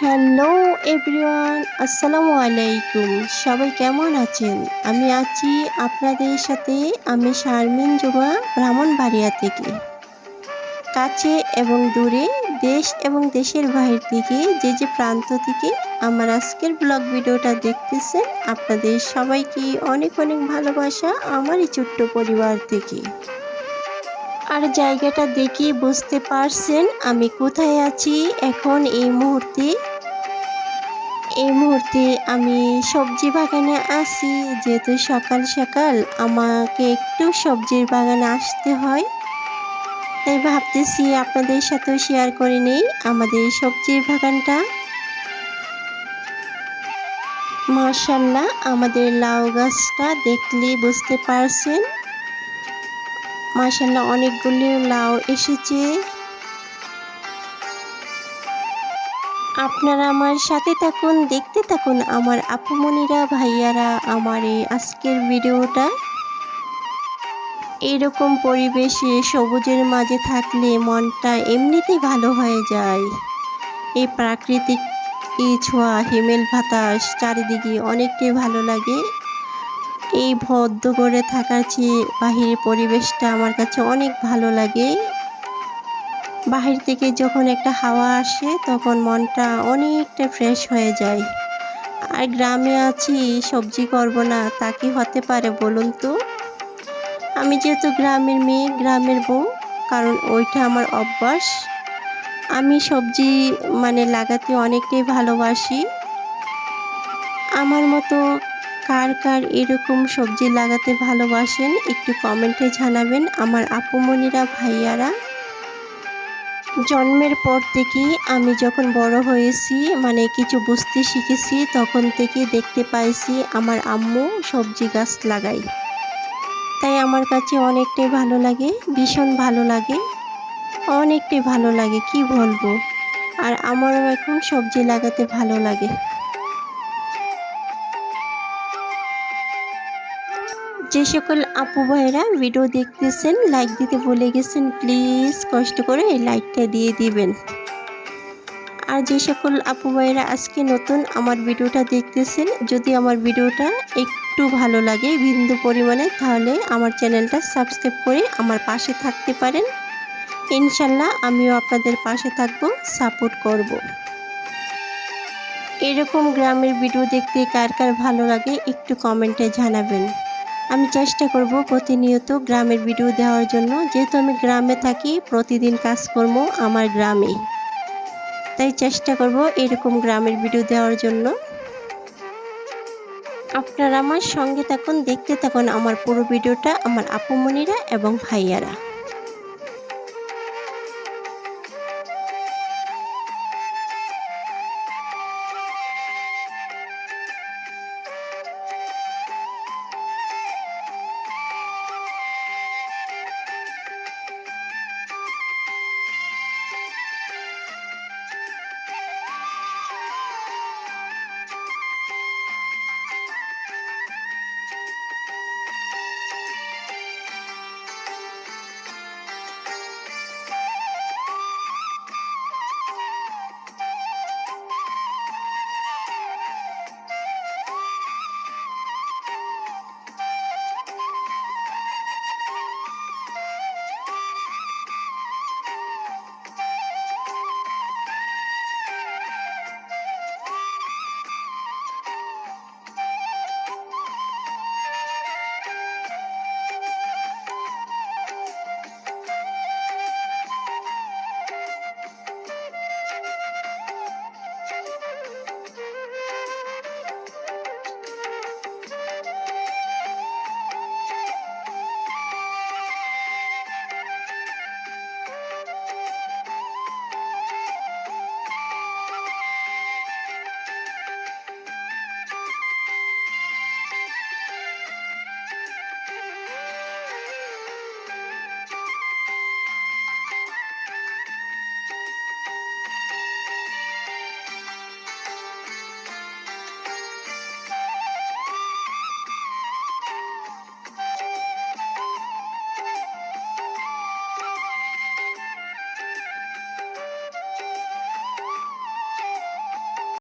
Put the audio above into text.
Hello everyone আসসালামু আলাইকুম সবাই কেমন আছেন? আমি আছি আপনাদের সাথে, আমি শারমিন জুমা, ব্রাহ্মণবাড়িয়া থেকে। কাছে এবং দূরে, দেশ এবং দেশের বাহির থেকে, যে যে প্রান্ত থেকে আমার আজকের ব্লগ ভিডিওটা দেখতেছেন, আপনাদের সবাইকে অনেক অনেক ভালোবাসা আমারই ছোট্ট পরিবার থেকে। আর জায়গাটা দেখে বুঝতে পারছেন আমি কোথায় আছি এখন এই মুহূর্তে। এই মুহূর্তে আমি সবজি বাগানে আছি, যেহেতু সকাল সকাল আমাকে একটু সবজির বাগানে আসতে হয়। তাই ভাবতেছি আপনাদের সাথেও শেয়ার করে নেই আমাদের সবজির বাগানটা। মার্শাল্লাহ আমাদের লাউ গাছটা দেখলে বুঝতে পারছেন। মার্শাল্লাহ অনেকগুলি লাউ এসেছে। আপনারা আমার সাথে থাকুন, দেখতে থাকুন আমার আপুমনিরা ভাইয়ারা আমার এই আজকের ভিডিওটা। এরকম পরিবেশে সবুজের মাঝে থাকলে মনটা এমনিতেই ভালো হয়ে যায়। এই প্রাকৃতিক এই ছোঁয়া, হিমেল বাতাস চারিদিকে অনেকটাই ভালো লাগে। এই ভদ্র করে থাকার চেয়ে বাহিরের পরিবেশটা আমার কাছে অনেক ভালো লাগে। বাহির থেকে যখন একটা হাওয়া আসে, তখন মনটা অনেকটা ফ্রেশ হয়ে যায়। আর গ্রামে আছি, সবজি করব না, তা কি হতে পারে বলুন তো? আমি যেহেতু গ্রামের মেয়ে, গ্রামের বউ, কারণ ওইটা আমার অভ্যাস। আমি সবজি মানে লাগাতে অনেকটাই ভালোবাসি। আমার মতো কার কার এরকম সবজি লাগাতে ভালোবাসেন, একটু কমেন্টে জানাবেন আমার আপুমনিরা ভাইয়ারা। জন্মের পর থেকেই আমি যখন বড় হয়েছি মানে কিছু বুঝতে শিখেছি, তখন থেকে দেখতে পাইছি আমার আম্মু সবজি গাছ লাগাই তাই আমার কাছে অনেকটাই ভালো লাগে, ভীষণ ভালো লাগে। অনেকটাই ভালো লাগে, কি বলব? আর আমারও এখন সবজি লাগাতে ভালো লাগে। যে সকল আপু ভাইরা ভিডিও দেখতেছেন লাইক দিতে ভুলে গেছেন প্লিজ কষ্ট করে এই লাইকটা দিয়ে দিবেন। আর যে সকল আপু ভাইরা আজকে নতুন আমার ভিডিওটা দেখতেছেন, যদি আমার ভিডিওটা একটু ভালো লাগে, বিন্দু পরিমাণে, তাহলে আমার চ্যানেলটা সাবস্ক্রাইব করে আমার পাশে থাকতে পারেন। ইনশাল্লাহ আমিও আপনাদের পাশে থাকব সাপোর্ট করব। এরকম গ্রামের ভিডিও দেখতে কার কার ভালো লাগে, একটু কমেন্টে জানাবেন। আমি চেষ্টা করব প্রতিনিয়ত গ্রামের ভিডিও দেওয়ার জন্য। যেহেতু আমি গ্রামে থাকি, প্রতিদিন কাজকর্ম আমার গ্রামে। তাই চেষ্টা করব এরকম গ্রামের ভিডিও দেওয়ার জন্য। আপনারা আমার সঙ্গে থাকুন, দেখতে থাকুন আমার পুরো ভিডিওটা, আমার আপুমণিরা এবং ভাইয়ারা।